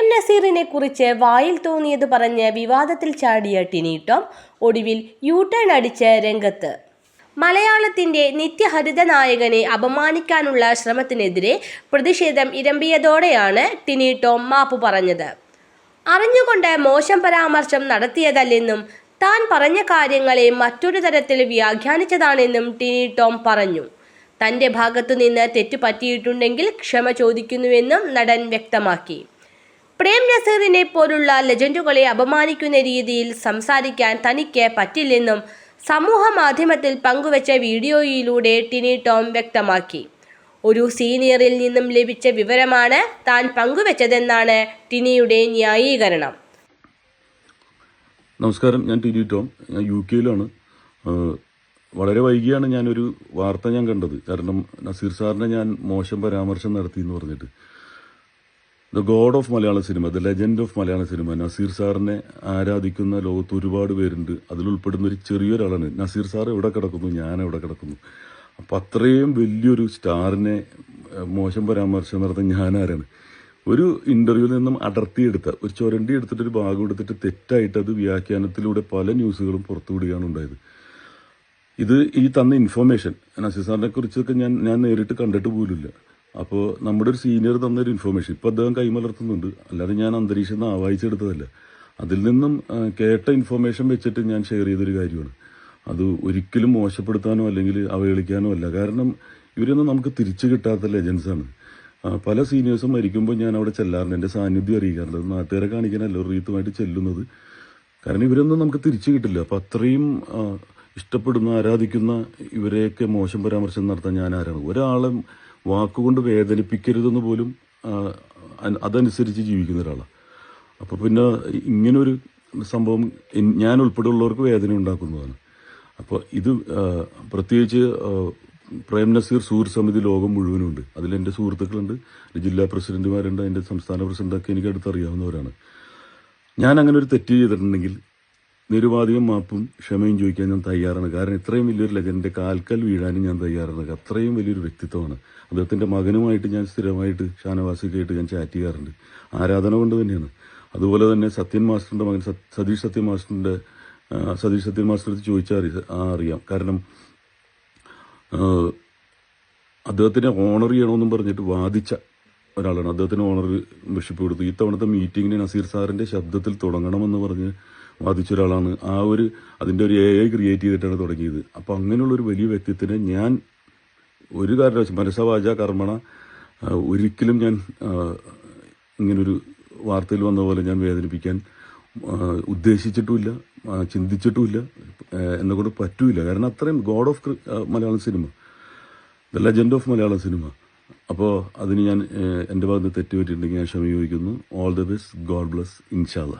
നസീറിനെ കുറിച്ച് വായിൽ തോന്നിയത് പറഞ്ഞ് വിവാദത്തിൽ ചാടിയ ടിനി ടോം ഒടുവിൽ യു ടേൺ അടിച്ച് രംഗത്ത്. മലയാളത്തിന്റെ നിത്യഹരിത നായകനെ അപമാനിക്കാനുള്ള ശ്രമത്തിനെതിരെ പ്രതിഷേധം ഇരമ്പിയതോടെയാണ് ടിനി ടോം മാപ്പ് പറഞ്ഞത്. അറിഞ്ഞുകൊണ്ട് മോശം പരാമർശം നടത്തിയതല്ലെന്നും താൻ പറഞ്ഞ കാര്യങ്ങളെ മറ്റൊരു തരത്തിൽ വ്യാഖ്യാനിച്ചതാണെന്നും ടിനി ടോം പറഞ്ഞു. തന്റെ ഭാഗത്തുനിന്ന് തെറ്റ് പറ്റിയിട്ടുണ്ടെങ്കിൽ ക്ഷമ ചോദിക്കുന്നുവെന്നും നടൻ വ്യക്തമാക്കി. പ്രേം നസീറിനെ പോലുള്ള ലെജൻഡുകളെ അപമാനിക്കുന്ന രീതിയിൽ സംസാരിക്കാൻ തനിക്ക് പറ്റില്ലെന്നും സമൂഹ മാധ്യമത്തിൽ പങ്കുവച്ച വീഡിയോയിലൂടെ ടിനി ടോം വ്യക്തമാക്കി. ഒരു സീനിയറിൽ നിന്നും ലഭിച്ച വിവരമാണ് താൻ പങ്കുവച്ചതെന്നാണ് ടിനിയുടെ ന്യായീകരണം. നമസ്കാരം ഞാൻ ടിനി ടോം. ഞാൻ യു കെയിലാണ് വളരെ വൈകിയാണ് ഞാനൊരു വാർത്ത ഞാൻ കണ്ടത്. കാരണം നസീർ സാറിനെ ഞാൻ മോശം പരാമർശം നടത്തി എന്ന് പറഞ്ഞിട്ട്. The god of Malayala cinema the legend of Malayala cinema Nazir സാറിനെ ആരാധിക്കുന്ന ലോകത്ത് ഒരുപാട് പേരുണ്ട്. അതിലുൾപ്പെടുന്ന ഒരു ചെറിയൊരാളാണ് നസീർ സാർ. ഇവിടെ കിടക്കുന്നു? ഞാൻ ഇവിടെ കിടക്കുന്നു? അപ്പം അത്രയും വലിയൊരു സ്റ്റാറിനെ മോശം പരാമർശം നടത്തുന്ന ഞാനാരാണ് ഒരു ഇന്റർവ്യൂവിൽ നിന്നും അടർത്തിയെടുത്ത ഒരു ചുരണ്ടി എടുത്തിട്ട് ഒരു ഭാഗം എടുത്തിട്ട് തെറ്റായിട്ട് അത് വ്യാഖ്യാനത്തിലൂടെ പല ന്യൂസുകളും പുറത്തുവിടുകയാണ് ഉണ്ടായത്. ഇത് ഈ തന്ന ഇൻഫർമേഷൻ നസീർ സാറിനെ കുറിച്ചൊക്കെ ഞാൻ ഞാൻ നേരിട്ട് കണ്ടിട്ട് പോലുമില്ല. അപ്പോൾ നമ്മുടെ ഒരു സീനിയർ തന്നൊരു ഇൻഫർമേഷൻ ഇപ്പം അദ്ദേഹം കൈമലർത്തുന്നുണ്ട് അല്ലാതെ ഞാൻ അന്തരീക്ഷം നിന്ന് ആവാഹിച്ചെടുത്തതല്ല അതിൽ നിന്നും കേട്ട ഇൻഫർമേഷൻ വെച്ചിട്ട് ഞാൻ ഷെയർ ചെയ്തൊരു കാര്യമാണ്. അത് ഒരിക്കലും മോശപ്പെടുത്താനോ അല്ലെങ്കിൽ അവഹേളിക്കാനോ അല്ല. കാരണം ഇവരൊന്നും നമുക്ക് തിരിച്ചു കിട്ടാത്ത ലെജൻസാണ് പല സീനിയേഴ്സും മരിക്കുമ്പോൾ ഞാൻ അവിടെ ചെല്ലാറുണ്ട്. എന്റെ സാന്നിധ്യം അറിയിക്കാറുണ്ട്. നാട്ടുകാരെ കാണിക്കാനല്ല ഒരു റീത്തുമായിട്ട് ചെല്ലുന്നത്. കാരണം ഇവരൊന്നും നമുക്ക് തിരിച്ചു കിട്ടില്ല. അപ്പം അത്രയും ഇഷ്ടപ്പെടുന്ന ആരാധിക്കുന്ന ഇവരെയൊക്കെ മോശം പരാമർശം നടത്താൻ ഞാൻ ആരാണ്? ഒരാളെ വാക്കുകൊണ്ട് വേദനിപ്പിക്കരുതെന്ന് പോലും അതനുസരിച്ച് ജീവിക്കുന്ന ഒരാളാണ് അപ്പോൾ പിന്നെ ഇങ്ങനൊരു സംഭവം ഞാൻ ഉൾപ്പെടെയുള്ളവർക്ക് വേദന ഉണ്ടാക്കുന്നതാണ്. അപ്പോൾ ഇത് പ്രത്യേകിച്ച് പ്രേം നസീർ സൂർ സമിതി ലോകം മുഴുവനുണ്ട് അതിൽ എന്റെ സുഹൃത്തുക്കളുണ്ട് ജില്ലാ പ്രസിഡന്റുമാരുണ്ട് എന്റെ സംസ്ഥാന പ്രസിഡന്റൊക്കെ എനിക്ക് അടുത്തറിയാവുന്നവരാണ്. ഞാൻ അങ്ങനെ ഒരു തെറ്റ് ചെയ്തിട്ടുണ്ടെങ്കിൽ നിരുപാധികം മാപ്പും ക്ഷമയും ചോദിക്കാൻ ഞാൻ തയ്യാറാണ്. കാരണം ഇത്രയും വലിയൊരു ലെജൻഡിന്റെ കാൽക്കൽ വീഴാനും ഞാൻ തയ്യാറാണ്. അത്രയും വലിയൊരു വ്യക്തിത്വമാണ്. അദ്ദേഹത്തിന്റെ മകനുമായിട്ട് ഞാൻ സ്ഥിരമായിട്ട് ഷാനവാസിക്കായിട്ട് ഞാൻ ചാറ്റ് ചെയ്യാറുണ്ട്. ആരാധന കൊണ്ട് തന്നെയാണ്. അതുപോലെ തന്നെ സത്യൻ മാസ്റ്ററിന്റെ മകൻ സത്- സതീഷ് സത്യൻ മാസ്റ്ററിന്റെ സതീഷ് സത്യൻ മാസ്റ്റർ ചോദിച്ചാൽ അറിയാം. കാരണം അദ്ദേഹത്തിനെ ഓണർ ചെയ്യണമെന്നും പറഞ്ഞിട്ട് വാദിച്ച ഒരാളാണ്. അദ്ദേഹത്തിന് ഓണർ ബിഷപ്പ് കൊടുത്തു. ഈ തവണത്തെ മീറ്റിങ്ങിന് നസീർ സാറിന്റെ ശബ്ദത്തിൽ തുടങ്ങണമെന്ന് പറഞ്ഞ് വാദിച്ച ഒരാളാണ്. ആ ഒരു അതിന്റെ ഒരു എ ഐ ക്രിയേറ്റ് ചെയ്തിട്ടാണ് തുടങ്ങിയത്. അപ്പൊ അങ്ങനെയുള്ള ഒരു വലിയ വ്യക്തിത്വത്തിനെ ഞാൻ ഒരു കാരണം മനസ്സവാച കർമ്മണ ഒരിക്കലും ഞാൻ ഇങ്ങനൊരു വാർത്തയിൽ വന്ന പോലെ ഞാൻ വേദനിപ്പിക്കാൻ ഉദ്ദേശിച്ചിട്ടുമില്ല ചിന്തിച്ചിട്ടുമില്ല എന്നെ കൊണ്ട് പറ്റൂല. കാരണം അത്രയും god of Malayalam cinema. The legend of Malayalam cinema. അപ്പോൾ അതിന് ഞാൻ എന്റെ ഭാഗത്ത് തെറ്റ് പറ്റിയിട്ടുണ്ടെങ്കിൽ ഞാൻ ക്ഷമ ചോദിക്കുന്നു. All the best god bless ഇൻഷാല്ല